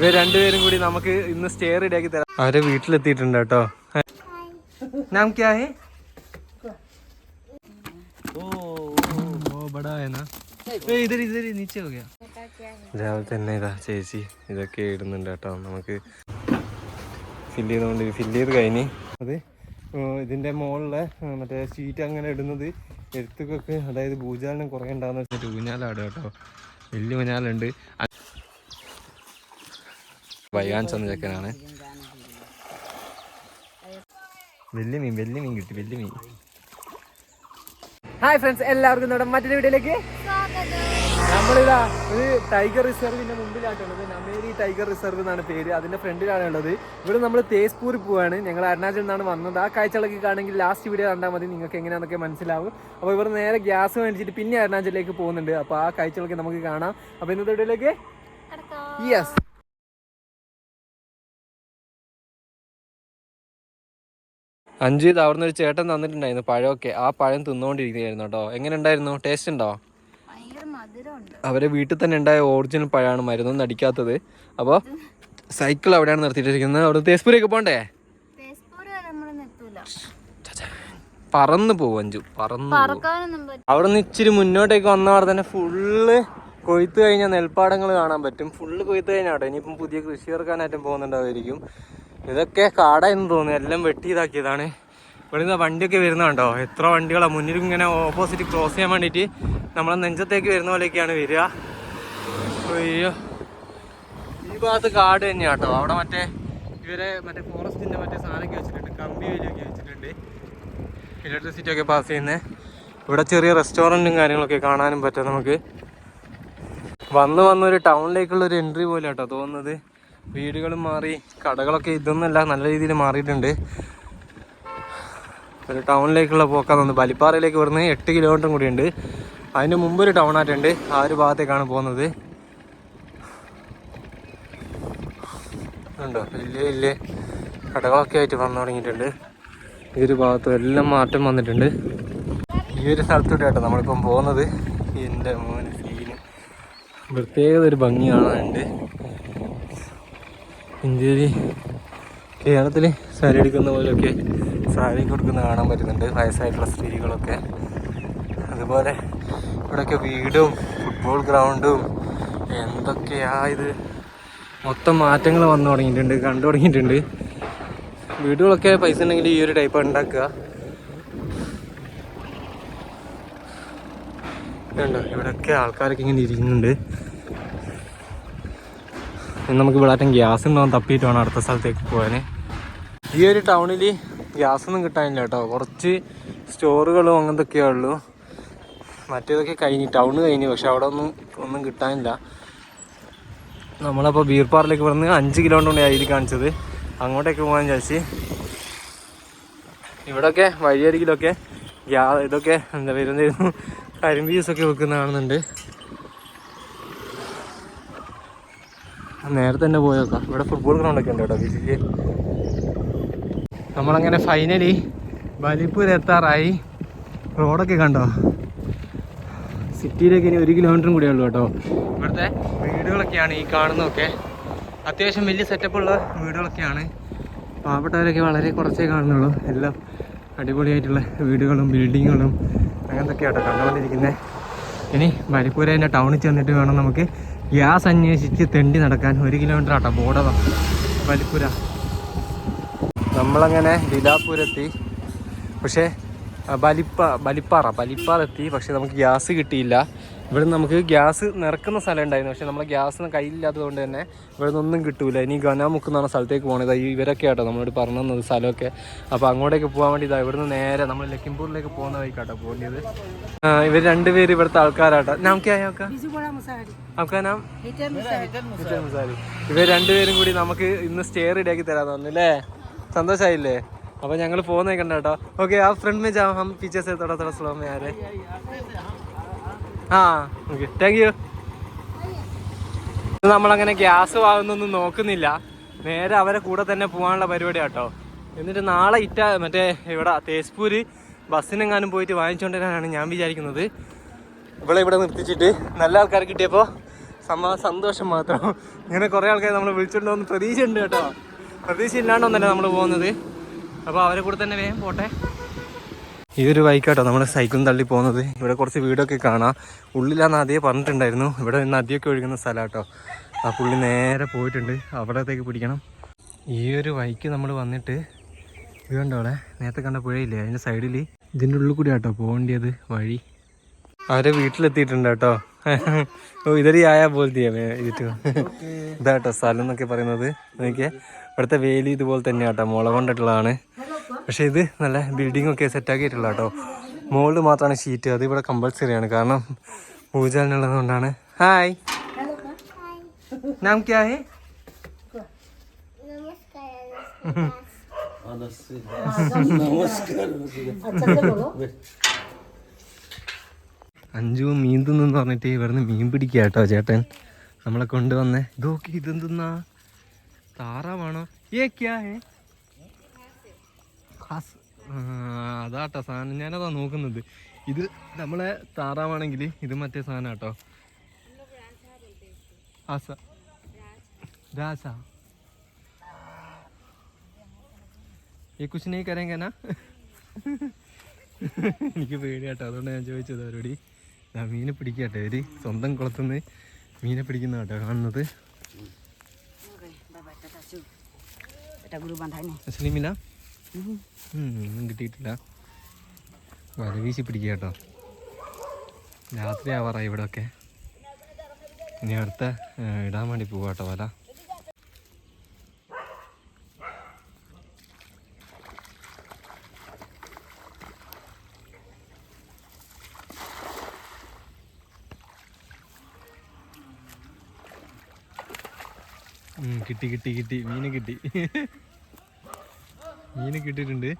ഇവർ രണ്ടുപേരും കൂടി നമുക്ക് ഇന്ന് സ്റ്റേ റെഡിയാക്കി തരാം. അവരെ വീട്ടിലെത്തിയിട്ടുണ്ട് കേട്ടോ. രാവിലെ തന്നെ ഇതാ ചേച്ചി ഇതൊക്കെ ഇടുന്നുണ്ട് കേട്ടോ. നമുക്ക് ഫില്ല് ചെയ്തുകൊണ്ട് ഫില്ല് ചെയ്ത് കഴിഞ്ഞ് അത് ഇതിന്റെ മുകളിലെ മറ്റേ ഷീറ്റ് അങ്ങനെ ഇടുന്നത് എഴുത്തുകൊക്കെ അതായത് ഭൂജാലിനും കുറേ ഉണ്ടാകുന്ന വെച്ചിട്ട് കേട്ടോ. വലിയ ഊഞ്ഞാലുണ്ട്. വൈകാൻ ചെന്ന ചെക്കനാണ് വലിയ മീൻ വലിയ മീൻ കിട്ടി വലിയ മീൻ. ഹായ് ഫ്രണ്ട്സ് എല്ലാവർക്കും നമ്മുടെ മറ്റൊരു വീഡിയോയിലേക്ക് നമ്മളിതാ ഒരു ടൈഗർ റിസർവിന്റെ മുമ്പിലായിട്ടുള്ളത്. നമേരി ടൈഗർ റിസർവ് എന്നാണ് പേര്. അതിന്റെ ഫ്രണ്ടിലാണ് ഉള്ളത്. ഇവിടെ നമ്മൾ തേസ്പൂർ പോവാണ്. ഞങ്ങൾ അരുണാചലിൽ നിന്നാണ് വന്നത്. ആ കാഴ്ചകളൊക്കെ കാണുമെങ്കിൽ ലാസ്റ്റ് വീഡിയോ കണ്ടാൽ മതി. നിങ്ങൾക്ക് എങ്ങനെയാണെന്നൊക്കെ മനസ്സിലാവും. അപ്പോൾ ഇവർ നേരെ ഗ്യാസ് മേടിച്ചിട്ട് പിന്നെ അരുണാചലിലേക്ക് പോകുന്നുണ്ട്. അപ്പോൾ ആ കാഴ്ചകളൊക്കെ നമുക്ക് കാണാം. അപ്പോൾ ഇന്നത്തെ വീഡിയോയിലേക്ക് യെസ് അഞ്ച് ഇത് അവിടുന്ന് ഒരു ചേട്ടൻ തന്നിട്ടുണ്ടായിരുന്നു പഴമൊക്കെ. ആ പഴം തിന്നുകൊണ്ടിരിക്കുകയായിരുന്നു കേട്ടോ. എങ്ങനെ ഉണ്ടായിരുന്നു? ടേസ്റ്റ് ഉണ്ടോ? അവരെ വീട്ടിൽ തന്നെ ഉണ്ടായ ഒറിജിനൽ പഴമാണ് മരുന്നൊന്നും അടിക്കാത്തത് അപ്പോൾ സൈക്കിൾ അവിടെയാണ് നിർത്തിയിട്ടിരിക്കുന്നത്. അവിടെ തേസ്പൂരൊക്കെ പോണ്ടേ? പറന്ന് പോവും അഞ്ചു. പറന്ന് അവിടെ നിന്ന് ഇച്ചിരി മുന്നോട്ടേക്ക് വന്നവിടെ തന്നെ ഫുള്ള് കൊയ്ത്ത് കഴിഞ്ഞാൽ നെൽപ്പാടങ്ങൾ കാണാൻ പറ്റും. ഫുള്ള് കൊയ്ത്ത് കഴിഞ്ഞാട്ടോ ഇനിയിപ്പം പുതിയ കൃഷി ഇറക്കാനായിട്ടും പോകുന്നുണ്ടാവുമായിരിക്കും. ഇതൊക്കെ കാടായെന്ന് തോന്നുന്നു. എല്ലാം വെട്ടി ഇതാക്കിയതാണ്. ഇവിടെ നിന്ന് വണ്ടിയൊക്കെ വരുന്നുണ്ടോ എത്ര വണ്ടികളാണ് മുന്നിൽ ഇങ്ങനെ ഓപ്പോസിറ്റ് ക്രോസ് ചെയ്യാൻ വേണ്ടിയിട്ട് നമ്മളെ നെഞ്ചത്തേക്ക് വരുന്ന പോലെയൊക്കെയാണ് വരിക. അയ്യോ. ഈ ഭാഗത്ത് കാട് തന്നെയാണ് കേട്ടോ. അവിടെ മറ്റേ ഇവരെ മറ്റേ ഫോറസ്റ്റിന്റെ മറ്റേ സാധനമൊക്കെ വെച്ചിട്ടുണ്ട്. കമ്പി വേലിയൊക്കെ വെച്ചിട്ടുണ്ട്. ഇലക്ട്രിസിറ്റി ഒക്കെ പാസ് ചെയ്യുന്നത് ഇവിടെ ചെറിയ റെസ്റ്റോറന്റും കാര്യങ്ങളൊക്കെ കാണാനും പറ്റും നമുക്ക്. വന്ന് വന്നൊരു ടൗണിലേക്കുള്ള ഒരു എൻട്രി പോലെ കേട്ടോ തോന്നുന്നത്. വീടുകളും മാറി കടകളൊക്കെ ഇതൊന്നുമല്ല നല്ല രീതിയിൽ മാറിയിട്ടുണ്ട്. ഒരു ടൗണിലേക്കുള്ള പോക്കാന്ന് തോന്നുന്നു. ബലിപ്പാറയിലേക്ക് വരുന്നത് എട്ട് കിലോമീറ്റർ കൂടിയുണ്ട് അതിന് മുമ്പ് ഒരു ടൗൺ ആയിട്ടുണ്ട്. ആ ഒരു ഭാഗത്തേക്കാണ് പോകുന്നത്. ഉണ്ടോ? വലിയ വലിയ കടകളൊക്കെ ആയിട്ട് വന്നു തുടങ്ങിയിട്ടുണ്ട്. ഈ ഒരു ഭാഗത്തും എല്ലാം മാറ്റം വന്നിട്ടുണ്ട്. ഈ ഒരു സ്ഥലത്തൂടെ കേട്ടോ നമ്മളിപ്പം പോകുന്നത്. എന്റെ മോന് സീന് പ്രത്യേകത ഒരു ഭംഗി കാണാനുണ്ട്. ഇന്ത്യയിൽ കേരളത്തിൽ സാരി എടുക്കുന്ന പോലെയൊക്കെ സാരി കൊടുക്കുന്ന കാണാൻ പറ്റുന്നുണ്ട്. വയസ്സായിട്ടുള്ള സ്ത്രീകളൊക്കെ. അതുപോലെ ഇവിടെയൊക്കെ വീടും ഫുട്ബോൾ ഗ്രൗണ്ടും എന്തൊക്കെയാ ഇത്? മൊത്തം മാറ്റങ്ങൾ വന്നു തുടങ്ങിയിട്ടുണ്ട് കണ്ടു തുടങ്ങിയിട്ടുണ്ട്. വീടുകളൊക്കെ പൈസ ഉണ്ടെങ്കിൽ ഈ ഒരു ടൈപ്പ് ഉണ്ടാക്കുക. ഇവിടെയൊക്കെ ആൾക്കാരൊക്കെ ഇങ്ങനെ ഇരിക്കുന്നുണ്ട്. നമുക്ക് ഇവിടെ ആറ്റം ഗ്യാസ് ഉണ്ടാവും തപ്പിയിട്ട് വേണം അടുത്ത സ്ഥലത്തേക്ക് പോകാൻ ഈ ഒരു ടൗണിൽ ഗ്യാസ് ഒന്നും കിട്ടാനില്ല കേട്ടോ. കുറച്ച് സ്റ്റോറുകളും അങ്ങനത്തൊക്കെയേ ഉള്ളൂ. മറ്റേതൊക്കെ കഴിഞ്ഞ് ടൗൺ കഴിഞ്ഞ് പക്ഷെ അവിടെ ഒന്നും ഒന്നും കിട്ടാനില്ല. നമ്മളപ്പോൾ ബീർ പാറിലേക്ക് പറഞ്ഞ് അഞ്ച് കിലോമീറ്റർ ആയി കാണിച്ചത്. അങ്ങോട്ടേക്ക് പോകാൻ വിചാരിച്ച്. ഇവിടെയൊക്കെ വഴിയരികിലൊക്കെ ഗ്യാ ഇതൊക്കെ എന്താ വരുന്നതായിരുന്നു കരിമ്പ് ജ്യൂസൊക്കെ വെക്കുന്ന കാണുന്നുണ്ട് നേരത്തെ തന്നെ പോയേക്കാം. ഇവിടെ ഫുട്ബോൾ ഗ്രൗണ്ടൊക്കെ ഉണ്ട് കേട്ടോ ബീച്ചിക്ക് നമ്മളങ്ങനെ ഫൈനലി ബലിപ്പൂർ എത്താറായി. റോഡൊക്കെ കണ്ടോ? സിറ്റിയിലേക്ക് ഇനി ഒരു കിലോമീറ്ററും കൂടിയേ ഉള്ളൂ കേട്ടോ. ഇവിടുത്തെ വീടുകളൊക്കെയാണ് ഈ കാണുന്നതൊക്കെ. അത്യാവശ്യം വലിയ സെറ്റപ്പുള്ള വീടുകളൊക്കെയാണ്. പാവപ്പെട്ടവരൊക്കെ വളരെ കുറച്ചേ കാണുന്നുള്ളൂ. എല്ലാം അടിപൊളിയായിട്ടുള്ള വീടുകളും ബിൽഡിങ്ങുകളും അങ്ങനത്തൊക്കെ കേട്ടോ കണ്ടുകൊണ്ടിരിക്കുന്നത് ഇനി മരിപ്പൂരേന്റെ ടൗണിൽ ചെന്നിട്ട് വേണം നമുക്ക് ഗ്യാസ് അന്വേഷിച്ച് തെണ്ടി നടക്കാൻ ഒരു കിലോമീറ്റർ ആട്ടോ. ബോഡവ വലിപ്പുര. നമ്മളങ്ങനെ ലീലാപൂരെത്തി. പക്ഷേ ബലിപ്പ ബലിപ്പാറ ബലിപ്പാറെത്തി പക്ഷേ നമുക്ക് ഗ്യാസ് കിട്ടിയില്ല. ഇവിടെ നമുക്ക് ഗ്യാസ് നിറക്കുന്ന സ്ഥലം ഉണ്ടായിരുന്നു. പക്ഷേ നമ്മളെ ഗ്യാസ് കയ്യിലില്ലാത്തതുകൊണ്ട് തന്നെ ഇവിടെ നിന്നൊന്നും കിട്ടൂല. ഇനി ഗനാമുക്ക് എന്ന് പറഞ്ഞ സ്ഥലത്തേക്ക് പോകണത് ഇവരൊക്കെ ആട്ടോ നമ്മളോട് പറഞ്ഞു തന്നത് സ്ഥലമൊക്കെ. അപ്പോൾ അങ്ങോട്ടേക്ക് പോകാൻ വേണ്ടി ഇതാ ഇവിടുന്ന് നേരെ നമ്മൾ ലക്കിംപൂരിലേക്ക് പോകുന്ന വഴിക്കാട്ടോ പോകേണ്ടത്. ഇവർ രണ്ടുപേര് ഇവിടുത്തെ ആൾക്കാരാട്ടോ. നമുക്ക് ഇവർ രണ്ടുപേരും കൂടി നമുക്ക് ഇന്ന് സ്റ്റേ റെഡിയാക്കി തരാമെന്ന് പറഞ്ഞു അല്ലേ? സന്തോഷമായില്ലേ അപ്പോൾ ഞങ്ങൾ പോകുന്നേ കേട്ടോ. ഓക്കെ ആ ഫ്രണ്ട് മേ ജാം ഹം പീച്ചേ സേ ആരെ. ആ ഓക്കെ താങ്ക് യു നമ്മളങ്ങനെ ഗ്യാസ് വാങ്ങുന്നൊന്നും നോക്കുന്നില്ല. നേരെ അവരെ കൂടെ തന്നെ പോകാനുള്ള പരിപാടി കേട്ടോ എന്നിട്ട് നാളെ ഇറ്റ മറ്റേ ഇവിടെ തേസ്പൂര് ബസ്സിനെങ്ങാനും പോയിട്ട് വാങ്ങിച്ചുകൊണ്ടിരാനാണ് ഞാൻ വിചാരിക്കുന്നത്. ഇവിടെ ഇവിടെ നിർത്തിച്ചിട്ട് നല്ല ആൾക്കാർ കിട്ടിയപ്പോൾ സമാ സന്തോഷം മാത്രം. ഇങ്ങനെ കുറേ ആൾക്കാർ നമ്മൾ വിളിച്ചിട്ടുണ്ടോ പ്രതീക്ഷ ഉണ്ട് കേട്ടോ. പ്രതീക്ഷ ഇല്ലാണ്ടൊന്നല്ല നമ്മൾ പോകുന്നത്. അപ്പോൾ അവരെ കൂടെ തന്നെ വേഗം പോട്ടെ. ഈ ഒരു ബൈക്കാട്ടോ നമ്മൾ സൈക്കിളും തള്ളി പോകുന്നത് ഇവിടെ കുറച്ച് വീടൊക്കെ കാണാം. ഉള്ളിലാ നദിയെ പറഞ്ഞിട്ടുണ്ടായിരുന്നു. ഇവിടെ നദിയൊക്കെ ഒഴുകുന്ന സ്ഥലം കേട്ടോ ആ പുള്ളി നേരെ പോയിട്ടുണ്ട്. അവിടത്തേക്ക് പിടിക്കണം. ഈ ഒരു വൈക്ക് നമ്മൾ വന്നിട്ട് കണ്ടോ അവിടെ? നേരത്തെ കണ്ട പുഴയില്ലേ? അതിന്റെ സൈഡിൽ ഇതിന്റെ ഉള്ളിൽ കൂടി ആട്ടോ പോകേണ്ടത് വഴി. അവരെ വീട്ടിലെത്തിയിട്ടുണ്ട് കേട്ടോ ഓ ഇതൊരു ആയാ പോലത്തെ ഇതിട്ട് സ്ഥലം എന്നൊക്കെ പറയുന്നത്. എനിക്ക് ഇവിടുത്തെ വേലി ഇതുപോലെ തന്നെ കേട്ടോ മുള കൊണ്ടിട്ടുള്ളതാണ്. പക്ഷെ ഇത് നല്ല ബിൽഡിംഗ് ഒക്കെ സെറ്റാക്കിയിട്ടുള്ള കേട്ടോ മുകളിൽ മാത്രമാണ് ഷീറ്റ് അത് ഇവിടെ കമ്പൽസറി ആണ്. കാരണം പൂജാലിനുള്ളത് കൊണ്ടാണ്. ഹായ് ക്യാ ഹേ അഞ്ചു മീൻ തിന്നു പറഞ്ഞിട്ട് ഇവിടുന്ന് മീൻ പിടിക്കാട്ടോ കേട്ടോ ചേട്ടൻ. നമ്മളെ കൊണ്ടുവന്നേ ഇതൊക്കെ ഇതെന്തുന്നാ താറാവാണോ ഏ ക്യാ ഹേ? ഖാസ്. അതാട്ടോ സാധനം. ഞാനതാ നോക്കുന്നത്. ഇത് നമ്മളെ താറാവാണെങ്കിൽ ഇത് മറ്റേ സാധനം കേട്ടോ ഈ കുശിനെ കരങ്കന എനിക്ക് പേടിയാട്ടോ. അതുകൊണ്ട് ഞാൻ ചോദിച്ചത് അവരോട്. മീനെ പിടിക്കട്ടെ. ഒരു സ്വന്തം കുളത്തുനിന്ന് മീനെ പിടിക്കുന്ന കേട്ടോ കാണുന്നത്. ടഗുരു ബന്ധാനെ സ്ലിമില കിട്ടിയിട്ടില്ല। വല വീശി പിടിക്കുക കേട്ടോ। രാത്രി ആവാറായി ഇവിടെയൊക്കെ ഇനി അടുത്ത ഇടാൻ വേണ്ടി പോവാട്ടോ വല. കിട്ടി കിട്ടി കിട്ടി. മീന് കിട്ടി. മീന് കിട്ടിയിട്ടുണ്ട്.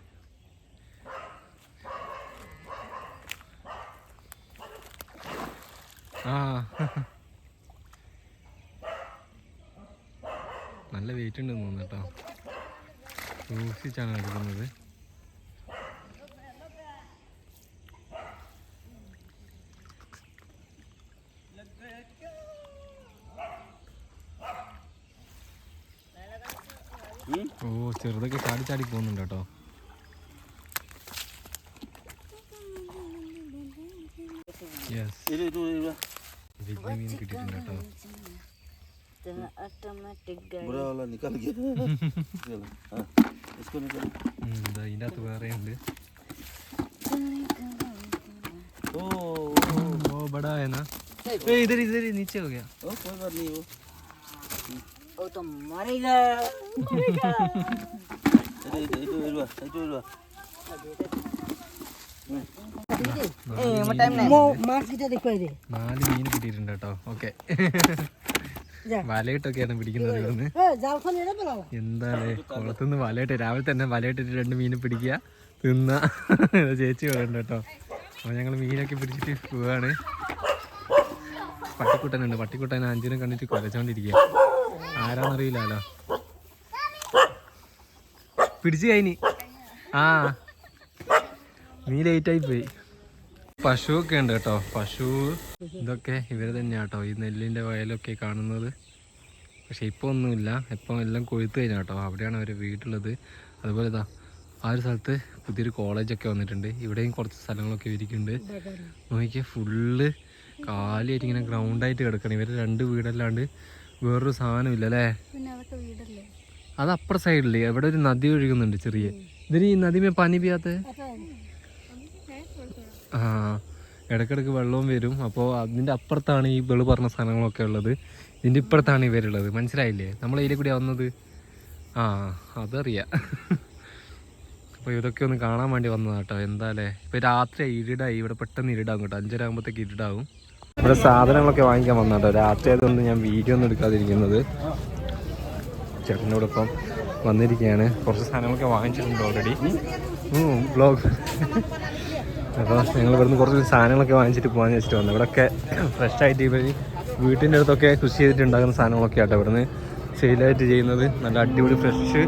വെച്ചിട്ടുണ്ട് കേട്ടോ ഇതിന്റെ അകത്ത് വേറെ ഉണ്ട് ओ वो बड़ा है ना इधर इधर ही नीचे हो गया ओ कोई बात नहीं वो वो तो मरेगा मरेगा इधर इधर इधर इधर इधर നാല് മീൻ കിട്ടിയിട്ടുണ്ട് വലയിട്ടൊക്കെയാണ് പിടിക്കുന്നത് എന്താണ്? കുളത്തുനിന്ന് വലയിട്ട് രാവിലെ തന്നെ വലയിട്ടിട്ട് രണ്ട് മീൻ പിടിക്കുക. തിന്ന. ചേച്ചി പറയണ്ട കേട്ടോ. അപ്പൊ ഞങ്ങൾ മീനൊക്കെ പിടിച്ചിട്ട് പോവാണ്. പട്ടിക്കുട്ടനുണ്ട്. പട്ടിക്കുട്ടൻ അഞ്ചിനും കണ്ടിട്ട് കൊലച്ചോണ്ടിരിക്കുക. ആരാന്നറിയില്ലല്ലോ പിടിച്ചു കഴിഞ്ഞി. ആ. നീ ലേറ്റായി പോയി. പശു ഒക്കെ ഉണ്ട് കേട്ടോ. പശു ഇതൊക്കെ ഇവർ തന്നെയാ കേട്ടോ. ഈ നെല്ലിന്റെ വയലൊക്കെ കാണുന്നത്. പക്ഷെ ഇപ്പോൾ ഒന്നുമില്ല. ഇപ്പം എല്ലാം കൊഴുത്ത് കഴിഞ്ഞാ കേട്ടോ. അവിടെയാണ് അവർ വീട്ടുള്ളത് അതുപോലെ ഇതാ ആ ഒരു സ്ഥലത്ത് പുതിയൊരു കോളേജൊക്കെ വന്നിട്ടുണ്ട്. ഇവിടെയും കുറച്ച് സ്ഥലങ്ങളൊക്കെ ഇരിക്കുന്നുണ്ട് നോക്കിയാൽ ഫുള്ള് കാലിയായിട്ട് ഇങ്ങനെ ഗ്രൗണ്ടായിട്ട് കിടക്കണം. ഇവർ രണ്ട് വീടല്ലാണ്ട് വേറൊരു സാധനം ഇല്ല അല്ലേ? അത് അപ്പുറ സൈഡിൽ. എവിടെ ഒരു നദി ഒഴുകുന്നുണ്ട് ചെറിയ. ഇതിന് ഈ നദിമേ പനി പിയാത്ത ആ ഇടക്കിടക്ക് വെള്ളവും വരും. അപ്പോൾ അതിന്റെ അപ്പുറത്താണ് ഈ വെളു പറഞ്ഞ സാധനങ്ങളൊക്കെ ഉള്ളത്. ഇതിന്റെ ഇപ്പുറത്താണ് ഇവരുള്ളത് മനസ്സിലായില്ലേ? നമ്മൾ ഇതിലെ കൂടി വന്നത്? ആ അതറിയാം. അപ്പോൾ ഇതൊക്കെ ഒന്ന് കാണാൻ വേണ്ടി വന്നതാണ് കേട്ടോ എന്താല്ലേ ഇപ്പോൾ രാത്രി ഇരുടായി. ഇവിടെ പെട്ടെന്ന് ഇരുടാകും കേട്ടോ. അഞ്ചര ആകുമ്പോഴത്തേക്ക് ഇരുടാകും. ഇവിടെ സാധനങ്ങളൊക്കെ വാങ്ങിക്കാൻ വന്ന കേട്ടോ രാത്രി ആയതുകൊണ്ട് ഞാൻ വീഡിയോ ഒന്നും എടുക്കാതിരിക്കുന്നത്. ചേട്ടനോടൊപ്പം വന്നിരിക്കുകയാണ്. കുറച്ച് സാധനങ്ങളൊക്കെ വാങ്ങിച്ചിട്ടുണ്ട് ഓൾറെഡി ബ്ലോഗ് അപ്പോൾ ഞങ്ങൾ ഇവിടുന്ന് കുറച്ച് സാധനങ്ങളൊക്കെ വാങ്ങിച്ചിട്ട് പോകാൻ വെച്ചിട്ട് വന്നു. ഇവിടെയൊക്കെ ഫ്രഷ് ആയിട്ട് ഇവർ വീട്ടിന്റെ അടുത്തൊക്കെ കൃഷി ചെയ്തിട്ട് ഉണ്ടാകുന്ന സാധനങ്ങളൊക്കെ ആട്ടോ ഇവിടുന്ന് സെയിലായിട്ട് ചെയ്യുന്നത്. നല്ല അടിപൊളി ഫ്രഷ്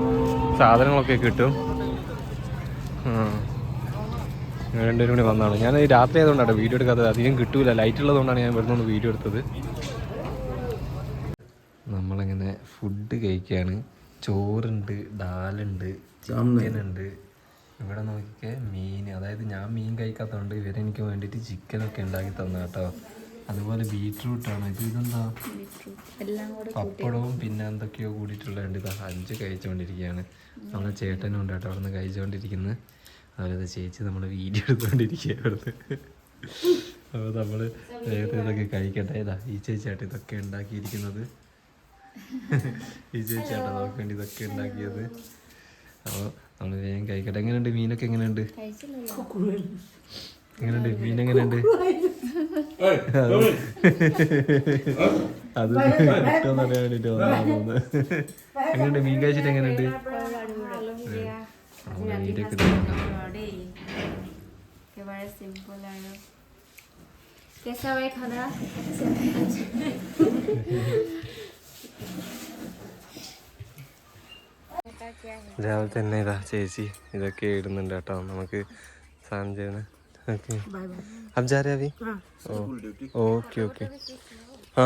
സാധനങ്ങളൊക്കെ കിട്ടും. രണ്ടുപേരും കൂടി വന്നതാണ്. ഞാൻ രാത്രി ആയതുകൊണ്ടാണ് വീഡിയോ എടുക്കാത്തത്. അധികം കിട്ടൂല. ലൈറ്റ് ഉള്ളതുകൊണ്ടാണ് ഞാൻ ഇവിടുന്ന് വീഡിയോ എടുത്തത്. നമ്മളിങ്ങനെ ഫുഡ് കഴിക്കുകയാണ് ചോറുണ്ട് ദാലുണ്ട് ചിക്കൻ ഉണ്ട്. ഇവിടെ നോക്കിക്കേ മീൻ. അതായത് ഞാൻ മീൻ കഴിക്കാത്തതുകൊണ്ട് ഇവരെനിക്ക് വേണ്ടിയിട്ട് ചിക്കനൊക്കെ ഉണ്ടാക്കി തന്നു കേട്ടോ. അതുപോലെ ബീട്രൂട്ടാണ് ഇത് ഇതെന്താ? പപ്പടവും പിന്നെ എന്തൊക്കെയോ കൂടിയിട്ടുള്ളതുണ്ട് ഇതാ അഞ്ച് കഴിച്ചുകൊണ്ടിരിക്കുകയാണ് നമ്മളെ ചേട്ടനും ഉണ്ട് കേട്ടോ അവിടെ നിന്ന് കഴിച്ചുകൊണ്ടിരിക്കുന്നത് അതുപോലെ ചേച്ചി നമ്മൾ വീഡിയോ എടുത്തുകൊണ്ടിരിക്കുക അവിടുന്ന് അപ്പോൾ നമ്മൾ വേഗത്തിൽ ഇതൊക്കെ കഴിക്കട്ടെ. ഇതാ ഈ ചേച്ചിയാട്ട് ഇതൊക്കെ ഉണ്ടാക്കിയിരിക്കുന്നത്. ഈ ചേച്ചിയാട്ടോ നമുക്ക് വേണ്ടി ഇതൊക്കെ ഉണ്ടാക്കിയത്. അപ്പോൾ നമ്മൾ വേഗം കഴിക്കട്ടെ എങ്ങനെയുണ്ട് മീനൊക്കെ എങ്ങനെയുണ്ട് എങ്ങനെയുണ്ട് മീൻ എങ്ങനെയുണ്ട് അത് കിട്ടുമെന്ന് അറിയാൻ വേണ്ടിട്ട് വന്നത് എങ്ങനെയുണ്ട് മീൻ കഴിച്ചിട്ട് എങ്ങനെയുണ്ട് നമ്മള് മീനൊക്കെ തിന്നണം. बड़ा सिंपल है कैसा है खाना രാവിലെ തന്നെ ഇതാ ചേച്ചി ഇതൊക്കെ ഇടുന്നുണ്ട് കേട്ടോ. നമുക്ക് സാഞ്ചന ഓക്കെ. അബ്ജാ രവി? Okay okay. ആ.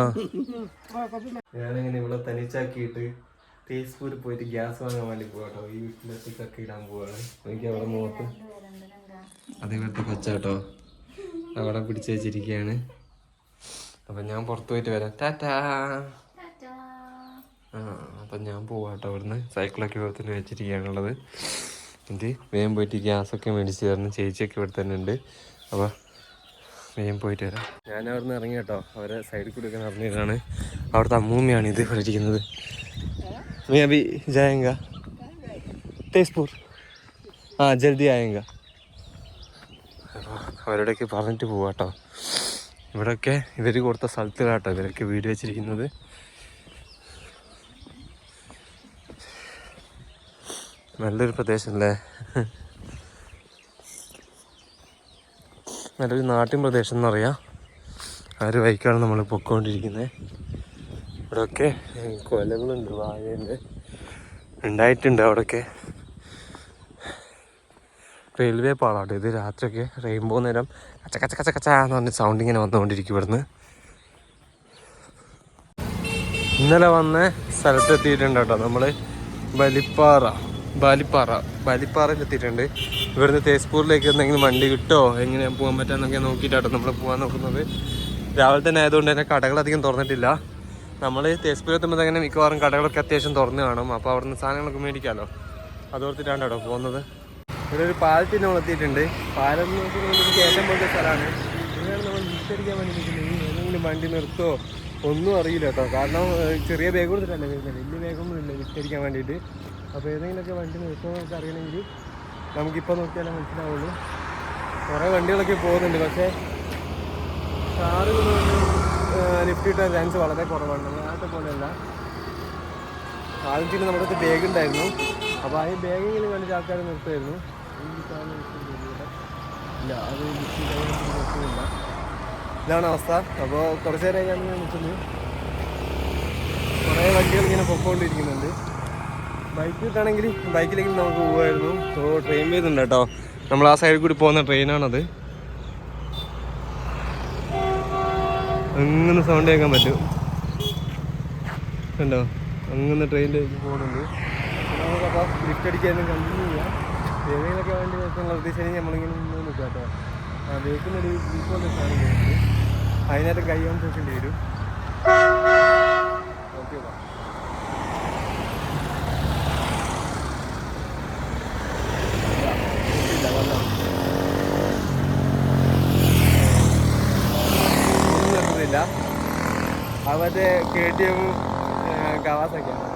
ഞാനിങ്ങനെ ഇവിടെ തനിച്ചാക്കിയിട്ട് തേസ്പൂര് പോയിട്ട് ഗ്യാസ് വാങ്ങാൻ വേണ്ടി പോകട്ടോ ഈ വീട്ടിലത്തെ ചക്ക ഇടാൻ പോവാണ്. എനിക്ക് അവിടെ നോക്ക് അത് ഇവിടുത്തെ കൊച്ചാട്ടോ അവിടെ പിടിച്ചു വെച്ചിരിക്കുകയാണ്. അപ്പം ഞാൻ പുറത്തു പോയിട്ട് വരാം. ടാറ്റാ. അപ്പം ഞാൻ പോവാട്ടോ. അവിടുന്ന് സൈക്കിളൊക്കെ ഇവിടെ തന്നെ വെച്ചിരിക്കുകയാണുള്ളത്. എന്നിട്ട് വേഗം പോയിട്ട് ഗ്യാസൊക്കെ മേടിച്ച് തരണം. ചേച്ചിയൊക്കെ ഇവിടെ തന്നെ ഉണ്ട്. അപ്പോൾ വേഗം പോയിട്ട് വരാം. ഞാൻ അവിടുന്ന് ഇറങ്ങി കേട്ടോ അവരെ സൈഡിൽ കൂടി ഒക്കെ നിറഞ്ഞിട്ടാണ് അവിടുത്തെ അമ്മൂമ്മയാണ് ഇത് പഠിക്കുന്നത് മേ ജയങ്ക. തേസ്പൂർ ആ ജൽദി ആയങ്ക അവരോടൊക്കെ പറഞ്ഞിട്ട് പോവാട്ടോ. ഇവിടെയൊക്കെ ഇവർ കൊടുത്ത സ്ഥലത്തിലാട്ടോ ഇവരൊക്കെ വീട് വെച്ചിരിക്കുന്നത്. നല്ലൊരു പ്രദേശമല്ലേ നല്ലൊരു നാട്ടിൻ പ്രദേശം എന്നറിയാം. ആ ഒരു വൈക്കാണ് നമ്മൾ പൊക്കോണ്ടിരിക്കുന്നത് ഇവിടെയൊക്കെ കൊലകളുണ്ട് വാഴയുണ്ട്. ഉണ്ടായിട്ടുണ്ട് അവിടെയൊക്കെ റെയിൽവേ പാളാട്ടോ ഇത് രാത്രിയൊക്കെ. റെയിൻബോ നേരം കച്ച കച്ച കച്ച കച്ച എന്ന് പറഞ്ഞ സൗണ്ട് ഇങ്ങനെ വന്നുകൊണ്ടിരിക്കും ഇവിടുന്ന്. ഇന്നലെ വന്ന സ്ഥലത്തെത്തിയിട്ടുണ്ട് കേട്ടോ നമ്മൾ ബലിപ്പാറ ബാലിപ്പാറ. ബാലിപ്പാറയിൽ എത്തിയിട്ടുണ്ട്. ഇവിടുന്ന് തേസ്പൂരിലേക്ക് എന്തെങ്കിലും വണ്ടി കിട്ടോ? എങ്ങനെ പോകാൻ പറ്റാന്നൊക്കെ നോക്കിയിട്ടാണ് നമ്മൾ പോകാൻ നോക്കുന്നത്. രാവിലെ തന്നെ ആയതുകൊണ്ട് തന്നെ കടകളധികം തുറന്നിട്ടില്ല. നമ്മൾ തേസ്പൂർ എത്തുമ്പോൾ തന്നെ മിക്കവാറും കടകളൊക്കെ അത്യാവശ്യം തുറന്നു കാണും. അപ്പോൾ അവിടുന്ന് സാധനങ്ങളൊക്കെ മേടിക്കാമല്ലോ അതോർത്തിട്ടാണ് കേട്ടോ പോകുന്നത്. ഇവിടെ ഒരു പാലത്തിന് നമ്മൾ എത്തിയിട്ടുണ്ട്. പാലം കയറ്റം പോലത്തെ സ്ഥലമാണ്. ഇവിടെയാണ് നമ്മൾ വിസ്തരിക്കാൻ വേണ്ടി നിൽക്കുന്നത്. ഏതെങ്കിലും വണ്ടി നിർത്തോ? ഒന്നും അറിയില്ല കേട്ടോ. കാരണം ചെറിയ ബാഗ് കൊടുത്തിട്ടല്ലേ വരുന്നത്. വലിയ ബാഗൊന്നും ഇല്ല വിസ്തരിക്കാൻ വേണ്ടിയിട്ട്. അപ്പോൾ ഏതെങ്കിലുമൊക്കെ വണ്ടി നിർത്തുമോ എന്നൊക്കെ അറിയണമെങ്കിൽ നമുക്കിപ്പോൾ നോക്കിയാലേ മനസ്സിലാവുള്ളൂ. കുറേ വണ്ടികളൊക്കെ പോകുന്നുണ്ട് പക്ഷേ കാറുകൾ ലിഫ്റ്റ് കിട്ടാൻ ചാൻസ് വളരെ കുറവാണ്. നമ്മൾ നാട്ടിലെ പോലെയല്ല. ആദ്യത്തിന് നമ്മുടെ അടുത്ത് ബാഗ് ഉണ്ടായിരുന്നു. അപ്പോൾ ആ ബാഗെങ്കിലും കണ്ടിട്ട് ആൾക്കാർ നിർത്തുമായിരുന്നു. ഇല്ല അത് നിർത്തുന്നില്ല. ഇതാണ് അവസ്ഥ. അപ്പോൾ കുറച്ച് ഞാൻ നിൽക്കുന്നു. കുറേ വണ്ടികൾ ഇങ്ങനെ പൊക്കോണ്ടിരിക്കുന്നുണ്ട്. ബൈക്ക് കിട്ടാണെങ്കിൽ ബൈക്കിലേക്ക് നമുക്ക് പോകുമായിരുന്നു സോ ട്രെയിൻ വരുന്നുണ്ട് കേട്ടോ. നമ്മൾ ആ സൈഡിൽ കൂടി പോകുന്ന ട്രെയിനാണത് അങ്ങനെ സൗണ്ട് കേൾക്കാൻ പറ്റും. കണ്ടോ? അങ്ങനെ ട്രെയിനിലേക്ക് പോകുന്നുണ്ട്. നമുക്കപ്പോൾ ലിഫ്റ്റ് അടിക്കാനും കണ്ടിന്യൂ ചെയ്യാം. ഏതെങ്കിലുമൊക്കെ വേണ്ടി വെച്ചുള്ള ഉദ്ദേശം നമ്മളിങ്ങനെ നിൽക്കാം കേട്ടോ. ആ വേക്കുന്നൊരു വീക്കോന്റെ സാധനം അതിനകത്ത് കൈ കൊണ്ട് വെക്കേണ്ടി വരും. ഓക്കെ മറ്റേ കെ ടി എം കവാസൊക്കെയാണ്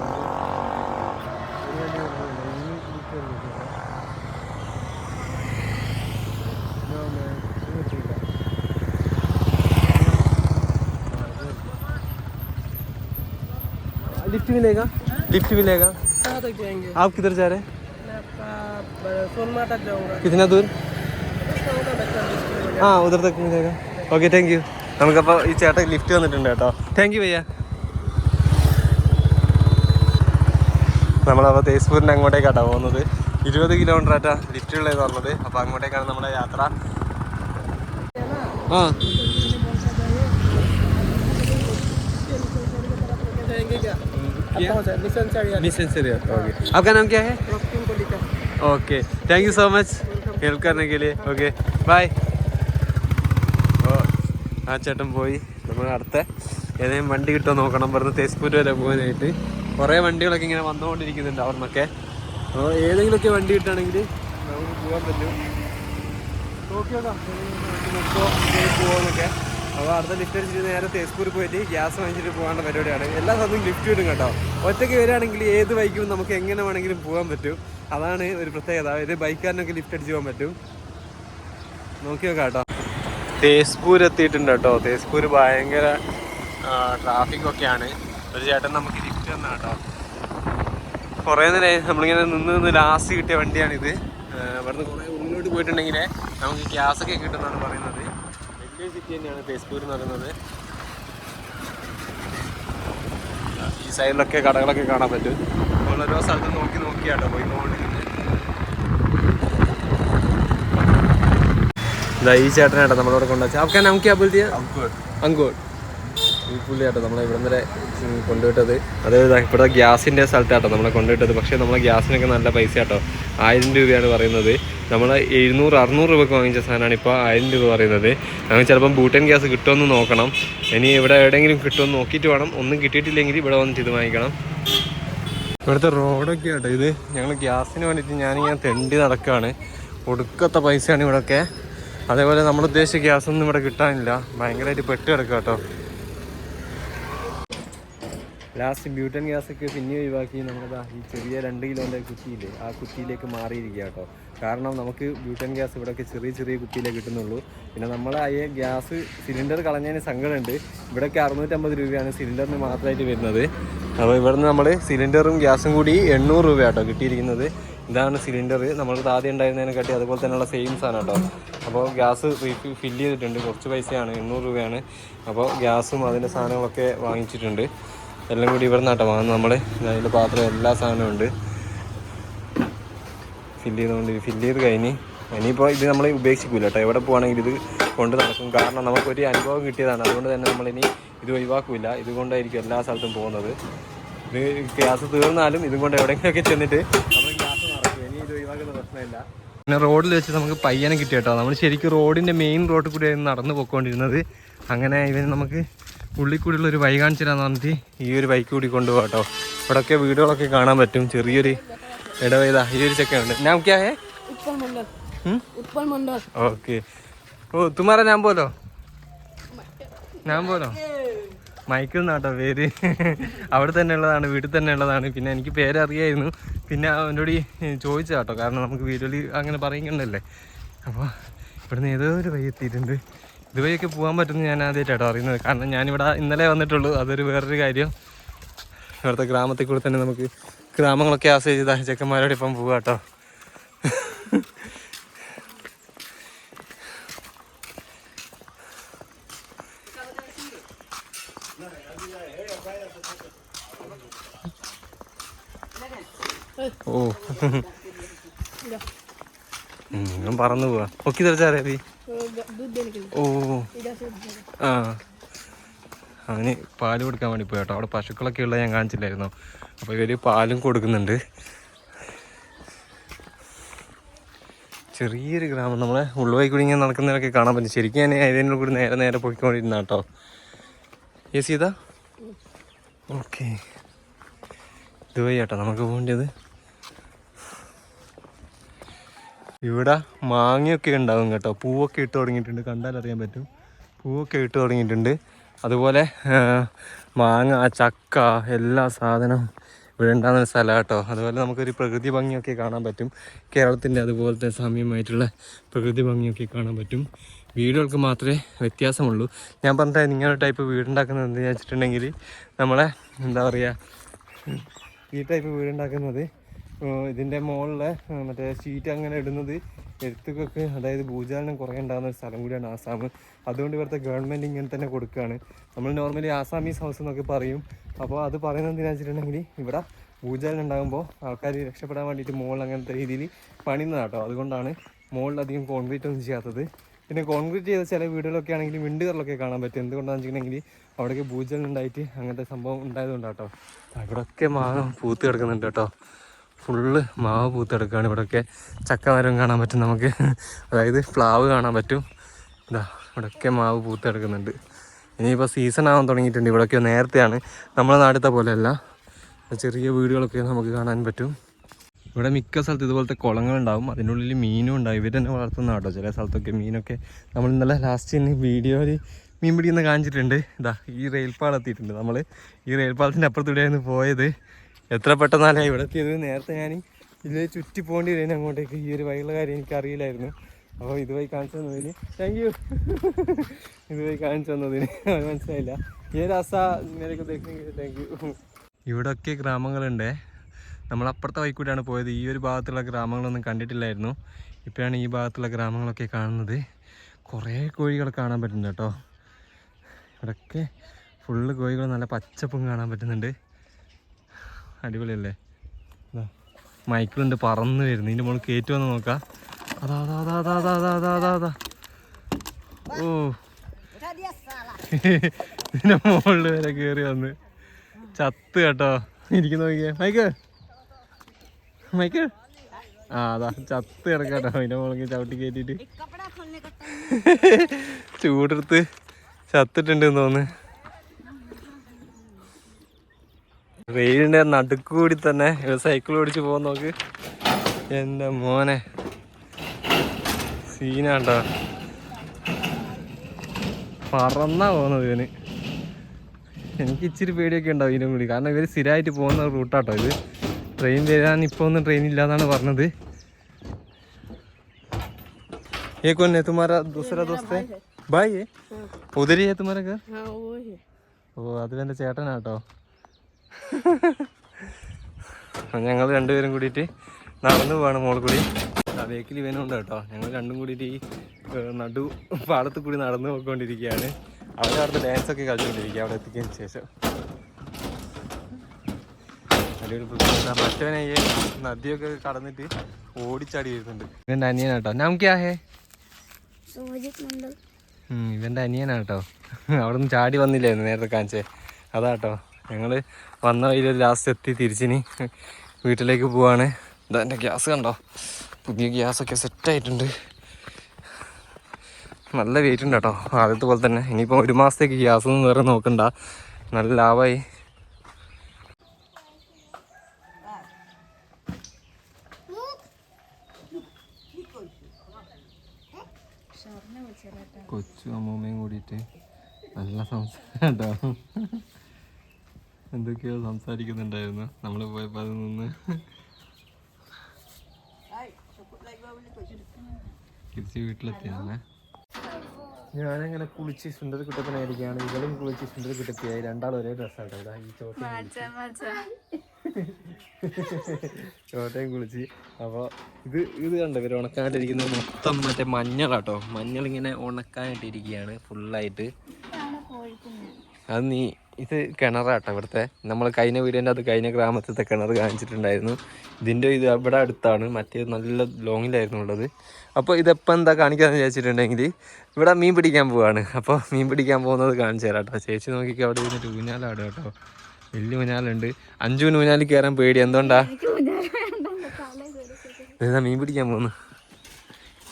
लिफ्ट मिलेगा लिफ्ट मिलेगा कहाँ तक जाएंगे आप किधर जा रहे हैं मैं आपका सोनमा तक जाऊँगा कितना दूर ആ ഉദർ തക്ക് മിലേഗ ഓക്കെ താങ്ക് യു നമുക്കപ്പോൾ ഈ ചേട്ടൻ ലിഫ്റ്റ് വന്നിട്ടുണ്ട് കേട്ടോ താങ്ക് യു ഭയ്യ നമ്മളപ്പോൾ തേസ്പൂരിൻ്റെ അങ്ങോട്ടേക്കാട്ടോ പോകുന്നത് ഇരുപത് കിലോമീറ്റർ ആയിട്ടാ ലിഫ്റ്റ് ഉള്ളത് പറഞ്ഞത് അപ്പോൾ അങ്ങോട്ടേക്കാണ് നമ്മുടെ യാത്ര ആ जाएंगे क्या किया मिशन चढ़िया मिशन से ओके आपका नाम क्या है okay thank you so much help करने के लिए ओके बाय ഓ ആ ചേട്ടൻ പോയി. നമ്മൾ അടുത്ത ഏതെങ്കിലും വണ്ടി കിട്ടുമോ നോക്കണം. പറഞ്ഞ് തേസ്പൂർ വരെ പോകാനായിട്ട്. കുറേ വണ്ടികളൊക്കെ ഇങ്ങനെ വന്നുകൊണ്ടിരിക്കുന്നുണ്ട് അവർന്നൊക്കെ അപ്പോൾ ഏതെങ്കിലുമൊക്കെ വണ്ടി കിട്ടുകയാണെങ്കിൽ നമുക്ക് പോകാൻ പറ്റും. പോകാനൊക്കെ അപ്പോൾ അടുത്ത ലിഫ്റ്റ് അടിച്ചിട്ട് നേരെ തേസ്പൂർ പോയിട്ട് ഗ്യാസ് വാങ്ങിച്ചിട്ട് പോകാനുള്ള പരിപാടിയാണ്. എല്ലാ സ്ഥലത്തും ലിഫ്റ്റ് വരും കേട്ടോ. ഒറ്റയ്ക്ക് വരികയാണെങ്കിൽ ഏത് ബൈക്കും നമുക്ക് എങ്ങനെ വേണമെങ്കിലും പോകാൻ പറ്റും. അതാണ് ഒരു പ്രത്യേകത. അതായത് ബൈക്കാരനൊക്കെ ലിഫ്റ്റ് അടിച്ച് പോകാൻ പറ്റും. നോക്കി നോക്കാം കേട്ടോ. തേസ്പൂർ എത്തിയിട്ടുണ്ട് കേട്ടോ. തേസ്പൂർ ഭയങ്കര ട്രാഫിക് ഒക്കെയാണ്. ഒരു ചേട്ടൻ നമുക്ക് ലിഫ്റ്റ് തന്ന കേട്ടോ. കുറേ നേരം നമ്മളിങ്ങനെ നിന്ന് നിന്ന് ലാസ്റ്റ് കിട്ടിയ വണ്ടിയാണിത്. ഇവിടുന്ന് കുറേ ഉള്ളിലോട്ട് പോയിട്ടുണ്ടെങ്കിൽ നമുക്ക് ഗ്യാസ് ഒക്കെ കിട്ടുമെന്നാണ് പറയുന്നത്. വലിയ സിറ്റി തന്നെയാണ് തേസ്പൂർ എന്ന് പറയുന്നത്. ഈ സൈഡിലൊക്കെ കടകളൊക്കെ കാണാൻ പറ്റും. ഓരോ സ്ഥലത്ത് നോക്കി നോക്കിയാട്ടോ പോയി ഇതാ ഈ ചേട്ടനാട്ടോ നമ്മളിവിടെ കൊണ്ടുവച്ചാൽ അവക്കാൻ നമുക്ക് അങ്കോട്ട് ഈ പുള്ളിയാട്ടോ നമ്മളെ ഇവിടെ വരെ കൊണ്ടുവിട്ടത്. അതായത് ഇവിടെ ഗ്യാസിന്റെ സ്ഥലത്താട്ടോ നമ്മളെ കൊണ്ടുവിട്ടത്. പക്ഷേ നമ്മളെ ഗ്യാസിനൊക്കെ നല്ല പൈസ ആട്ടോ ആയിരം രൂപയാണ് പറയുന്നത്. നമ്മൾ എഴുന്നൂറ് അറുന്നൂറ് രൂപയ്ക്ക് വാങ്ങിച്ച സാധനമാണ് ഇപ്പോൾ ആയിരം രൂപ പറയുന്നത്. നമുക്ക് ചിലപ്പം ബൂട്ടൻ ഗ്യാസ് കിട്ടുമെന്ന് നോക്കണം. ഇനി ഇവിടെ എവിടെയെങ്കിലും കിട്ടുമെന്ന് നോക്കിയിട്ട് വേണം. ഒന്നും കിട്ടിയിട്ടില്ലെങ്കിൽ ഇവിടെ വന്നിട്ട് ഇത് വാങ്ങിക്കണം. ഇവിടുത്തെ റോഡൊക്കെ ആട്ടോ ഇത്. ഞങ്ങൾ ഗ്യാസിന് വേണ്ടിയിട്ട് ഞാനിങ്ങനെ തെണ്ടി നടക്കുകയാണ് ഒടുക്കത്തെ പൈസയാണ് ഇവിടെയൊക്കെ അതേപോലെ നമ്മൾ ഉദ്ദേശിച്ച ഗ്യാസൊന്നും ഇവിടെ കിട്ടാനില്ല. ഭയങ്കരമായിട്ട് പെട്ട് കിടക്കുക കേട്ടോ. ലാസ്റ്റ് ബ്യൂട്ടൻ ഗ്യാസൊക്കെ പിന്നെ ഒഴിവാക്കി നമ്മളതാ ഈ ചെറിയ രണ്ട് കിലോന്റെ കുറ്റിയില്ലേ ആ കുറ്റിയിലേക്ക് മാറിയിരിക്കുക കേട്ടോ. കാരണം നമുക്ക് ബ്യൂട്ടൻ ഗ്യാസ് ഇവിടെയൊക്കെ ചെറിയ ചെറിയ കുറ്റിയിലേ കിട്ടുന്നുള്ളൂ. പിന്നെ നമ്മൾ ആ ഗ്യാസ് സിലിണ്ടർ കളഞ്ഞതിന് സങ്കടമുണ്ട്. ഇവിടെയൊക്കെ അറുന്നൂറ്റമ്പത് രൂപയാണ് സിലിണ്ടറിന് മാത്രമായിട്ട് വരുന്നത്. അപ്പോൾ ഇവിടുന്ന് നമ്മൾ സിലിണ്ടറും ഗ്യാസും കൂടി എണ്ണൂറ് രൂപ കേട്ടോ കിട്ടിയിരിക്കുന്നത്. ഇതാണ് സിലിണ്ടർ. നമ്മൾക്ക് ആദ്യം ഉണ്ടായിരുന്നതിനെക്കാട്ടി അതുപോലെ തന്നെയുള്ള സെയിം സാധനം കേട്ടോ. അപ്പോൾ ഗ്യാസ് ഫില്ല് ചെയ്തിട്ടുണ്ട്. കുറച്ച് പൈസയാണ് എണ്ണൂറ് രൂപയാണ്. അപ്പോൾ ഗ്യാസും അതിന്റെ സാധനങ്ങളൊക്കെ വാങ്ങിച്ചിട്ടുണ്ട്. എല്ലാം കൂടി ഇവിടെ നിന്നാട്ടോ വാങ്ങുന്നത് നമ്മൾ അതിന്റെ പാത്രം എല്ലാ സാധനവും ഉണ്ട്. ഫില്ല് ചെയ്തുകൊണ്ട് ഫില്ല് ചെയ്ത് കഴിഞ്ഞ് ഇനിയിപ്പോൾ ഇത് നമ്മൾ ഉപേക്ഷിക്കില്ല കേട്ടോ. എവിടെ പോകുകയാണെങ്കിൽ ഇത് കൊണ്ട് നടക്കും. കാരണം നമുക്കൊരു അനുഭവം കിട്ടിയതാണ്. അതുകൊണ്ട് തന്നെ നമ്മളിനി ഇത് ഒഴിവാക്കില്ല ഇതുകൊണ്ടായിരിക്കും എല്ലാ സ്ഥലത്തും പോകുന്നത്. ഇത് ഗ്യാസ് തീർന്നാലും ഇതും കൊണ്ട് എവിടെയെങ്കിലുമൊക്കെ ചെന്നിട്ട് നമ്മൾ ഗ്യാസ് നടക്കും ഇനി ഇത് പിന്നെ റോഡിൽ വെച്ച് നമുക്ക് പയ്യനെ കിട്ടിയട്ടോ നമ്മൾ ശരിക്കും റോഡിന്റെ മെയിൻ റോഡിൽ കൂടിയായിരുന്നു നടന്നു പോയിക്കൊണ്ടിരുന്നത്. അങ്ങനെ ഇവന് നമുക്ക് ഉള്ളിക്കൂടിയുള്ള ഒരു വൈ കാണിച്ചു തരാന്ന് പറഞ്ഞിട്ട് ഈ ഒരു ബൈക്ക് കൂടി കൊണ്ടുപോകട്ടോ കേട്ടോ. ഇവിടെയൊക്കെ വീടുകളൊക്കെ കാണാൻ പറ്റും. ചെറിയൊരു ഇടവേദാ ഈ ഒരു ചക്കയുണ്ട് ഞാൻ ക്യാ ഓക്കെ. ഓ തുമാറ ഞാൻ പോലോ ഞാൻ പോലോ മൈക്കിൾ എന്നാട്ടോ പേര്. അവിടെ തന്നെ ഉള്ളതാണ് വീട്ടിൽ തന്നെ ഉള്ളതാണ്. പിന്നെ എനിക്ക് പേരറിയായിരുന്നു. പിന്നെ അവനോട് ചോദിച്ചു കേട്ടോ കാരണം നമുക്ക് വീഡിയോയിൽ അങ്ങനെ പറയുന്നുണ്ടല്ലേ. അപ്പോൾ ഇവിടുന്ന് ഏതോ ഒരു വഴി എത്തിയിട്ടുണ്ട്. ഇതുവഴിയൊക്കെ പോകാൻ പറ്റുമെന്ന് ഞാൻ ആദ്യമായിട്ടാട്ടോ അറിയുന്നത്. കാരണം ഞാനിവിടെ ഇന്നലെ വന്നിട്ടുള്ളൂ. അതൊരു വേറൊരു കാര്യം. ഇവിടുത്തെ ഗ്രാമത്തിൽ കൂടെ തന്നെ നമുക്ക് ഗ്രാമങ്ങളൊക്കെ ആസ്വദിച്ച് ചെക്കന്മാരോട് ഇപ്പം പോവാം കേട്ടോ ഓ. ഞാൻ പറന്നു പോവാ. ഒക്കെ തെറിച്ചാറേ അതി ഓ. ആ. അവന് പാൽ കൊടുക്കാൻ വേണ്ടി പോയി കേട്ടോ. അവിടെ പശുക്കളൊക്കെ ഉള്ള ഞാൻ കാണിച്ചില്ലായിരുന്നു. അപ്പോൾ ഇവർ പാലും കൊടുക്കുന്നുണ്ട്. ചെറിയൊരു ഗ്രാമം. നമ്മളെ ഉള്ളുവായി കൂടി ഇങ്ങനെ നടക്കുന്നവരൊക്കെ കാണാൻ പറ്റും. ശരിക്കും ഞാൻ ഏതെങ്കിലും കൂടി നേരെ നേരെ പൊയ്ക്കൊണ്ടിരുന്ന കേട്ടോ. ഏ സീത? ഓക്കെ ഇതുവഴി കേട്ടോ നമുക്ക് പോകേണ്ടത്? ഇവിടെ മാങ്ങയൊക്കെ ഉണ്ടാവും കേട്ടോ. പൂവൊക്കെ ഇട്ട് തുടങ്ങിയിട്ടുണ്ട്. കണ്ടാൽ അറിയാൻ പറ്റും. പൂവൊക്കെ ഇട്ട് തുടങ്ങിയിട്ടുണ്ട്. അതുപോലെ മാങ്ങ ചക്ക എല്ലാ സാധനവും ഇവിടെ ഉണ്ടാകുന്ന സ്ഥലം കേട്ടോ. അതുപോലെ നമുക്കൊരു പ്രകൃതി ഭംഗിയൊക്കെ കാണാൻ പറ്റും. കേരളത്തിന്റെ അതുപോലത്തെ സാമ്യമായിട്ടുള്ള പ്രകൃതി ഭംഗിയൊക്കെ കാണാൻ പറ്റും. വീടുകൾക്ക് മാത്രമേ വ്യത്യാസമുള്ളൂ. ഞാൻ പറഞ്ഞ നിങ്ങളുടെ ടൈപ്പ് വീടുണ്ടാക്കുന്നത് എന്താ വെച്ചിട്ടുണ്ടെങ്കിൽ നമ്മളെ എന്താ പറയുക ഈ ടൈപ്പ് വീടുണ്ടാക്കുന്നത് ഇതിന്റെ മുകളിലെ മറ്റേ ഷീറ്റ് അങ്ങനെ ഇടുന്നത് എഴുത്തുകൾക്ക് അതായത് ഭൂചാലനം കുറേ ഉണ്ടാകുന്ന ഒരു സ്ഥലം കൂടിയാണ് ആസാം. അതുകൊണ്ട് ഇവിടുത്തെ ഗവൺമെന്റ് ഇങ്ങനെ തന്നെ കൊടുക്കുകയാണ്. നമ്മൾ നോർമലി ആസാമീസ് ഹൗസ് എന്നൊക്കെ പറയും. അപ്പോൾ അത് പറയുന്നത് എന്തിനാ വെച്ചിട്ടുണ്ടെങ്കിൽ ഇവിടെ ഭൂചാലനം ഉണ്ടാകുമ്പോൾ ആൾക്കാർ രക്ഷപ്പെടാൻ വേണ്ടിയിട്ട് മുകളിൽ അങ്ങനത്തെ രീതിയിൽ പണിയുന്നതാട്ടോ അതുകൊണ്ടാണ് മുകളിലധികം കോൺക്രീറ്റ് ഒന്നും ചെയ്യാത്തത്. പിന്നെ കോൺക്രീറ്റ് ചെയ്ത ചില വീടുകളൊക്കെ ആണെങ്കിൽ വിണ്ടുകളിലൊക്കെ കാണാൻ പറ്റും. എന്തുകൊണ്ടാണെന്ന് വെച്ചിട്ടുണ്ടെങ്കിൽ അവിടേക്ക് ഭൂചലനം ഉണ്ടായിട്ട് അങ്ങനത്തെ സംഭവം ഉണ്ടായതുകൊണ്ടാട്ടോ ഇവിടെയൊക്കെ മാവ് പൂത്ത് കിടക്കുന്നുണ്ട് കേട്ടോ. ഫുള്ള് മാവ് പൂത്ത് കിടക്കുകയാണ് ഇവിടെയൊക്കെ ചക്ക മരം കാണാൻ പറ്റും നമുക്ക്. അതായത് പ്ലാവ് കാണാൻ പറ്റും. ഇതാ ഇവിടെയൊക്കെ മാവ് പൂത്ത് കിടക്കുന്നുണ്ട് ഇനിയിപ്പോൾ സീസൺ ആവാൻ തുടങ്ങിയിട്ടുണ്ട്. ഇവിടെയൊക്കെ നേരത്തെയാണ്. നമ്മളെ നാട്ടിലത്തെ പോലെയല്ല. ചെറിയ വീടുകളൊക്കെ നമുക്ക് കാണാൻ പറ്റും. ഇവിടെ മിക്ക സ്ഥലത്ത് ഇതുപോലത്തെ കുളങ്ങളുണ്ടാവും. അതിന്റെ ഉള്ളിൽ മീനും ഉണ്ടാവും. ഇവർ തന്നെ വളർത്തുന്ന കേട്ടോ ചില സ്ഥലത്തൊക്കെ മീനൊക്കെ നമ്മൾ ഇന്നലെ ലാസ്റ്റ് തന്നെ വീഡിയോയിൽ മീൻ പിടിക്കുന്ന കാണിച്ചിട്ടുണ്ട്. ഇതാ ഈ റെയിൽപാളം എത്തിയിട്ടുണ്ട് നമ്മൾ ഈ റെയിൽപാളത്തിന്റെ അപ്പുറത്തൂടെയായിരുന്നു പോയത്. എത്ര പെട്ടെന്നാലേ ഇവിടെ എത്തിയത്? നേരത്തെ ഞാൻ ഇതിൽ ചുറ്റി പോകേണ്ടി വരുന്നു അങ്ങോട്ടേക്ക്. ഈ ഒരു വഴിയുള്ള കാര്യം എനിക്ക് അറിയില്ലായിരുന്നു അപ്പോൾ ഇതുവഴി കാണിച്ചു തന്നതിന് താങ്ക് യു ഇതുവഴി കാണിച്ചു തന്നതിന് മനസ്സിലായില്ല. ഈ രസ ഇങ്ങനെയൊക്കെ താങ്ക് യു ഇവിടെയൊക്കെ ഗ്രാമങ്ങളുണ്ട്. നമ്മൾ അപ്പുറത്തെ വഴിക്കൂടെയാണ് പോയത്. ഈ ഒരു ഭാഗത്തുള്ള ഗ്രാമങ്ങളൊന്നും കണ്ടിട്ടില്ലായിരുന്നു. ഇപ്പോഴാണ് ഈ ഭാഗത്തുള്ള ഗ്രാമങ്ങളൊക്കെ കാണുന്നത്. കുറേ കോഴികൾ കാണാൻ പറ്റുന്നുണ്ട് കേട്ടോ. ഇവിടെയൊക്കെ ഫുള്ള് കോഴികൾ നല്ല പച്ചപ്പും കാണാൻ പറ്റുന്നുണ്ട്. അടിപൊളിയല്ലേ? മൈക്കിളുണ്ട് പറന്ന് വരുന്നു. ഇതിന്റെ മുകളിൽ കയറ്റി വന്ന് നോക്കാം. അതാ അതാ അതാ അതാ അതാ അതാ അതാ അതാ അതാ. ഓ. ഇതിന്റെ മുകളിൽ വരെ കയറി വന്ന്. ചത്ത് കേട്ടോ. ഇരിക്കുന്ന നോക്കിയേ. മൈക്ക് മൈക്ക് ആ അതാ. ചത്ത് കിടക്കാട്ടോ അതിന്റെ മുകളിൽ ചവിട്ടി കയറ്റിട്ട് ചൂടെടുത്ത് ചത്തിട്ടുണ്ട് തോന്നുന്നു. വെയിലിൻ്റെ നടുക്കൂടി തന്നെ സൈക്കിൾ ഓടിച്ച് പോകാൻ നോക്ക് എൻ്റെ മോനെ സീനാട്ടോ പറന്നാ പോകുന്നത് ഇവന് എനിക്ക് ഇച്ചിരി പേടിയൊക്കെ ഉണ്ടാവും ഇതിനും കൂടി കാരണം ഇവർ സ്ഥിരമായിട്ട് പോകുന്ന റൂട്ടാട്ടോ ഇത് ട്രെയിൻ വരാൻ ഇപ്പോൾ ഒന്നും ട്രെയിൻ ഇല്ലാന്നാണ് പറഞ്ഞത് ये कौन है तुम्हारा दूसरा दोस्त है भाई है उधर ही है तुम्हारा घर ഓ അത് എൻ്റെ ചേട്ടനാട്ടോ ഞങ്ങൾ രണ്ടുപേരും കൂടിയിട്ട് നടന്നു പോവാണ് മോൾ കൂടി. ബേക്കിൽ ഇവനുണ്ട് കേട്ടോ. ഞങ്ങൾ രണ്ടും കൂടിയിട്ട് ഈ നടു പാടത്ത് കൂടി നടന്നു പോയിക്കൊണ്ടിരിക്കുകയാണ്. അവിടെ അവിടുത്തെ ഡാൻസ് ഒക്കെ കളിച്ചുകൊണ്ടിരിക്കുക അവിടെ എത്തിക്കതിന് ശേഷം. മറ്റവനെ നദിയൊക്കെ കടന്നിട്ട് ഓടിച്ചാടി വരുന്നുണ്ട്. ഇവന്റെ അനിയനാട്ടോ നാം ക്യാ ഹേ സുമജിത് മണ്ഡൽ ഉം, ഇവന്റെ അനിയനാട്ടോ അവിടെ നിന്ന് ചാടി വന്നില്ലായിരുന്നു നേരത്തെ കാണിച്ചേ. അതാട്ടോ ഞങ്ങൾ വന്ന വഴിയിൽ ലാസ്റ്റ് എത്തി തിരിച്ചിനി. വീട്ടിലേക്ക് പോവാണ്. ഇതാ എന്റെ ഗ്യാസ് കണ്ടോ? പുതിയ ഗ്യാസൊക്കെ സെറ്റായിട്ടുണ്ട് നല്ല വെയിറ്റ് ഉണ്ട് കേട്ടോ. ആദ്യത്തെ പോലെ തന്നെ. ഇനിയിപ്പോൾ ഒരു മാസത്തേക്ക് ഗ്യാസ് ഒന്നും വേറെ നോക്കണ്ട. നല്ല ലാഭമായി. കൊച്ചു അമ്മൂമ്മയും കൂടിയിട്ട് നല്ല സംസാരം കേട്ടോ എന്തൊക്കെയോ സംസാരിക്കുന്നുണ്ടായിരുന്നു. നമ്മൾ പോയപ്പോൾ അത് നിന്ന് തിരിച്ച് വീട്ടിലെത്തിയാണ്. ഞാനങ്ങനെ കുളിച്ച് സുന്ദര കുട്ടപ്പനായിരിക്കുകയാണ്. ഇവളും കുളിച്ച് സുന്ദര കുട്ടപ്പിയായി രണ്ടാളും ഒരേ ഡ്രസ്സാട്ടോ ഇതാ ഈ ചോട്ടയും ചോട്ടയും കുളിച്ച്. അപ്പോൾ ഇത് ഇത് കണ്ടോ ഇവർ ഉണക്കാനായിട്ടിരിക്കുന്നത് മൊത്തം മറ്റേ മഞ്ഞളാട്ടോ. മഞ്ഞളിങ്ങനെ ഉണക്കാനായിട്ടിരിക്കുകയാണ് ഫുള്ളായിട്ട് അത് നീ ഇത് കിണറാട്ടോ ഇവിടുത്തെ. നമ്മൾ കഴിഞ്ഞ വീടിന്റെ അത് കഴിഞ്ഞ ഗ്രാമത്തിലത്തെ കിണർ കാണിച്ചിട്ടുണ്ടായിരുന്നു. ഇതിന്റെ ഇത് ഇവിടെ അടുത്താണ്. മറ്റേ നല്ല ലോങ്ങിലായിരുന്നു ഉള്ളത്. അപ്പോൾ ഇതെപ്പോൾ എന്താ കാണിക്കാന്ന് വിചാരിച്ചിട്ടുണ്ടെങ്കിൽ ഇവിടെ മീൻ പിടിക്കാൻ പോവാണ്. അപ്പോൾ മീൻ പിടിക്കാൻ പോകുന്നത് കാണിച്ചു തരാം കേട്ടോ. ചേച്ചി നോക്കിക്കോ അവിടെ ഇരുന്നിട്ട് ഊഞ്ഞാലാണ് കേട്ടോ. വലിയ ഊഞ്ഞാലുണ്ട്. അഞ്ചുവിന് ഊഞ്ഞാലിൽ കയറാൻ പേടി. എന്തുകൊണ്ടാ? ഇതാ മീൻ പിടിക്കാൻ പോകുന്നു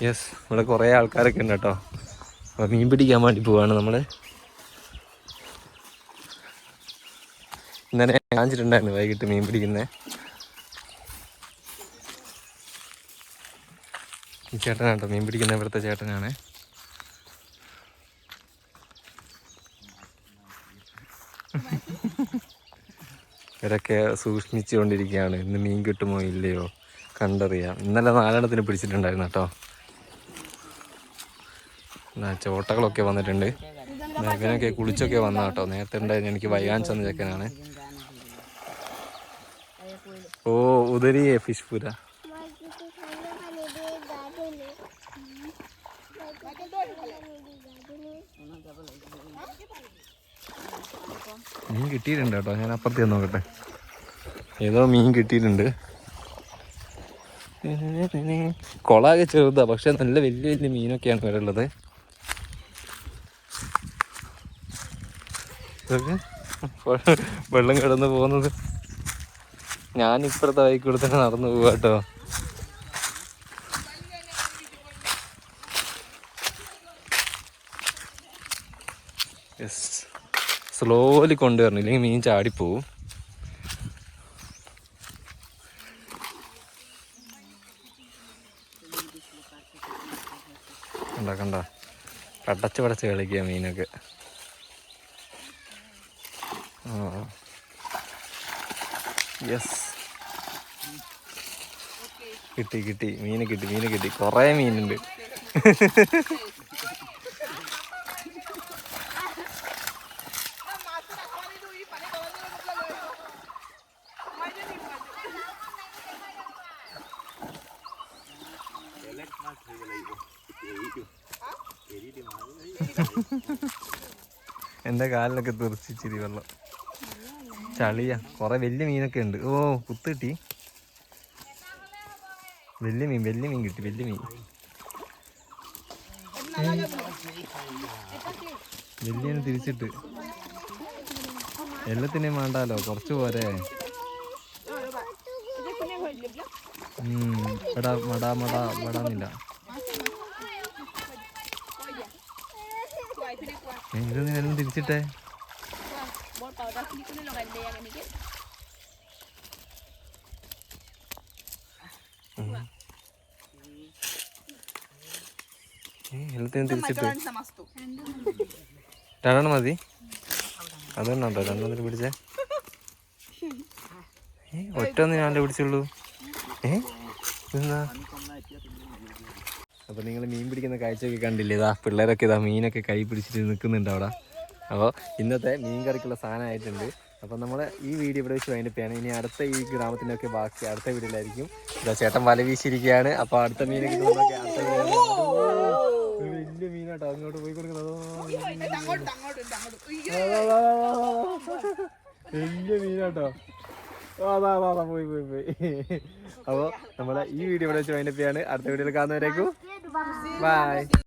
യെസ് ഇവിടെ കുറേ ആൾക്കാരൊക്കെ ഉണ്ട് കേട്ടോ. അപ്പോൾ മീൻ പിടിക്കാൻ വേണ്ടി പോവാണ് നമ്മൾ ഇന്നലെ കാണിച്ചിട്ടുണ്ടായിരുന്നു വൈകിട്ട് മീൻ പിടിക്കുന്നത് ഈ ചേട്ടനാട്ടോ മീൻ പിടിക്കുന്ന ഇവിടുത്തെ ചേട്ടനാണ്. ഇവരൊക്കെ സൂക്ഷ്മിച്ചുകൊണ്ടിരിക്കുകയാണ് ഇന്ന് മീൻ കിട്ടുമോ ഇല്ലയോ കണ്ടറിയാം. ഇന്നലെ നാലെണ്ണത്തിന് പിടിച്ചിട്ടുണ്ടായിരുന്നു കേട്ടോ. ചോട്ടകളൊക്കെ വന്നിട്ടുണ്ട്. ഇവനൊക്കെ കുളിച്ചൊക്കെ വന്ന കേട്ടോ. നേരത്തെ ഉണ്ടായിരുന്നു എനിക്ക് വൈകാൻ ചെന്ന ചെക്കനാണ്. ഓ এফিস পুরা മീൻ കിട്ടിയിട്ടുണ്ട് കേട്ടോ. ഞാൻ അപ്പുറത്ത് നോക്കട്ടെ. ഏതോ മീൻ കിട്ടിയിട്ടുണ്ട്. കൊളാകെ ചെറുതാ പക്ഷെ നല്ല വലിയ വലിയ മീനൊക്കെയാണ് വരള്ളത് വെള്ളം കിടന്ന് പോകുന്നത്. ഞാൻ ഇപ്പുറത്തെ വൈക്ക് തന്നെ നടന്നു പോവാട്ടോ യെസ് സ്ലോലി കൊണ്ടുവരണം. ഇല്ലെങ്കിൽ മീൻ ചാടിപ്പോവും. കണ്ട കണ്ട? പടച്ച് കളിക്കുക മീനൊക്കെ. യെസ് കിട്ടി കിട്ടി. മീന് കിട്ടി മീന് കിട്ടി. കുറേ മീനുണ്ട്. എന്റെ കാലിലൊക്കെ തെറിച്ചിച്ചിരി വെള്ളം. ചളിയാ. കുറെ വലിയ മീനൊക്കെ ഉണ്ട്. ഓ കുത്ത് കിട്ടി. വലിയ മീൻ വലിയ മീൻ കിട്ടി വലിയ മീൻ. വലിയ തിരിച്ചിട്ട്. എല്ലാത്തിനെയും വേണ്ടാലോ കുറച്ച് പോരെ. എടാ തിരിച്ചിട്ടേ ഏ, എല്ലാത്തിനും തിരിച്ചിട്ട്. രണ്ടെണ്ണം മതി. അതെണ്ണോ രണ്ടെണ്ണം പിടിച്ചേ? ഏ ഒറ്റ ഒന്ന് ഞാൻ പിടിച്ചുള്ളൂ. ഏ ഇതെന്താ? അപ്പോൾ നിങ്ങൾ മീൻ പിടിക്കുന്ന കാഴ്ചയൊക്കെ കണ്ടില്ലേ? ഇതാ പിള്ളേരൊക്കെ ഇതാ മീനൊക്കെ കൈ പിടിച്ചിട്ട് നിൽക്കുന്നുണ്ട് അവിടെ. അപ്പോൾ ഇന്നത്തെ മീൻ കറിക്കുള്ള സാധനമായിട്ടുണ്ട് അപ്പോൾ നമ്മൾ ഈ വീഡിയോ ഇവിടെ വെച്ച് വൈൻഡപ്പ് ഇനി അടുത്ത ഈ ഗ്രാമത്തിന്റെയൊക്കെ ബാക്കി അടുത്ത വീഡിയോയിലായിരിക്കും ഇതാ ചേട്ടൻ വല വീശിയിരിക്കുകയാണ്. അപ്പോൾ അടുത്ത മീനൊക്കെ കിട്ടുന്നതൊക്കെ അടുത്ത വലിയ മീനാട്ടോ അങ്ങോട്ട് പോയി കൊടുക്കുന്നത് വലിയ മീനാട്ടോ. അതാ അതാ പോയി പോയി പോയി. അപ്പോൾ നമ്മളെ ഈ വീഡിയോ ഇവിടെ വെച്ച് വൈൻഡപ്പ് ചെയ്യാണ്. അടുത്ത വീഡിയോയിൽ കാണുന്നവരേക്കും. ബൈ